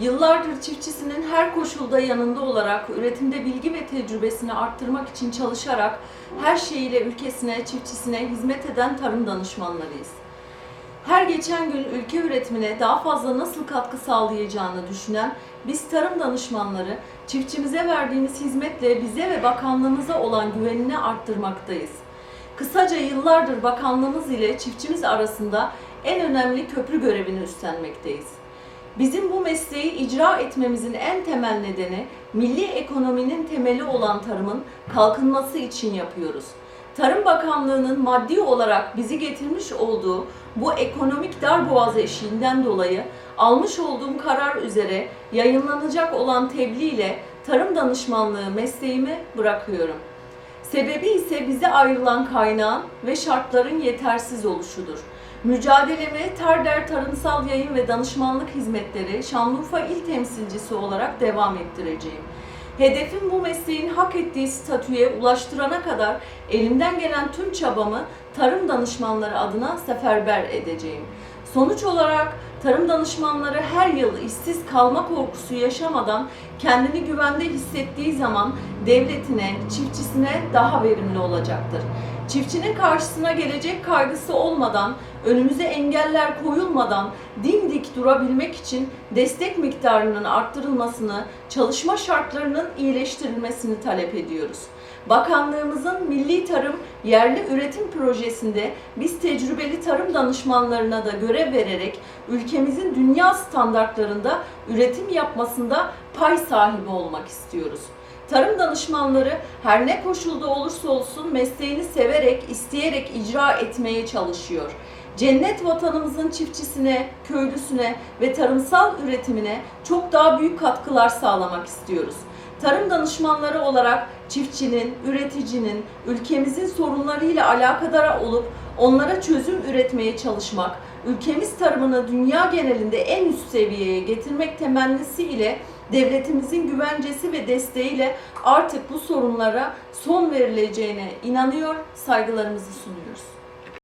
Yıllardır çiftçisinin her koşulda yanında olarak, üretimde bilgi ve tecrübesini arttırmak için çalışarak her şeyiyle ülkesine, çiftçisine hizmet eden tarım danışmanlarıyız. Her geçen gün ülke üretimine daha fazla nasıl katkı sağlayacağını düşünen biz tarım danışmanları çiftçimize verdiğimiz hizmetle bize ve bakanlığımıza olan güvenini arttırmaktayız. Kısaca yıllardır bakanlığımız ile çiftçimiz arasında en önemli köprü görevini üstlenmekteyiz. Bizim bu mesleği icra etmemizin en temel nedeni milli ekonominin temeli olan tarımın kalkınması için yapıyoruz. Tarım Bakanlığı'nın maddi olarak bizi getirmiş olduğu bu ekonomik darboğaz eşiğinden dolayı almış olduğum karar üzere yayınlanacak olan tebliğ ile tarım danışmanlığı mesleğimi bırakıyorum. Sebebi ise bize ayrılan kaynağın ve şartların yetersiz oluşudur. Mücadelemi Terder Tarımsal Yayın ve Danışmanlık Hizmetleri Şanlıurfa İl Temsilcisi olarak devam ettireceğim. Hedefim bu mesleğin hak ettiği statüye ulaştırana kadar elimden gelen tüm çabamı tarım danışmanları adına seferber edeceğim. Sonuç olarak tarım danışmanları her yıl işsiz kalma korkusu yaşamadan kendini güvende hissettiği zaman devletine, çiftçisine daha verimli olacaktır. Çiftçinin karşısına gelecek kaygısı olmadan, önümüze engeller koyulmadan dimdik durabilmek için destek miktarının arttırılmasını, çalışma şartlarının iyileştirilmesini talep ediyoruz. Bakanlığımızın Milli Tarım Yerli Üretim Projesi'nde biz tecrübeli tarım danışmanlarına da görev vererek ülkemizin dünya standartlarında üretim yapmasında pay sahibi olmak istiyoruz. Tarım danışmanları her ne koşulda olursa olsun mesleğini severek, isteyerek icra etmeye çalışıyor. Cennet vatanımızın çiftçisine, köylüsüne ve tarımsal üretimine çok daha büyük katkılar sağlamak istiyoruz. Tarım danışmanları olarak çiftçinin, üreticinin, ülkemizin sorunlarıyla alakadar olup onlara çözüm üretmeye çalışmak, ülkemiz tarımını dünya genelinde en üst seviyeye getirmek temennisi ile devletimizin güvencesi ve desteğiyle artık bu sorunlara son verileceğine inanıyor, saygılarımızı sunuyoruz.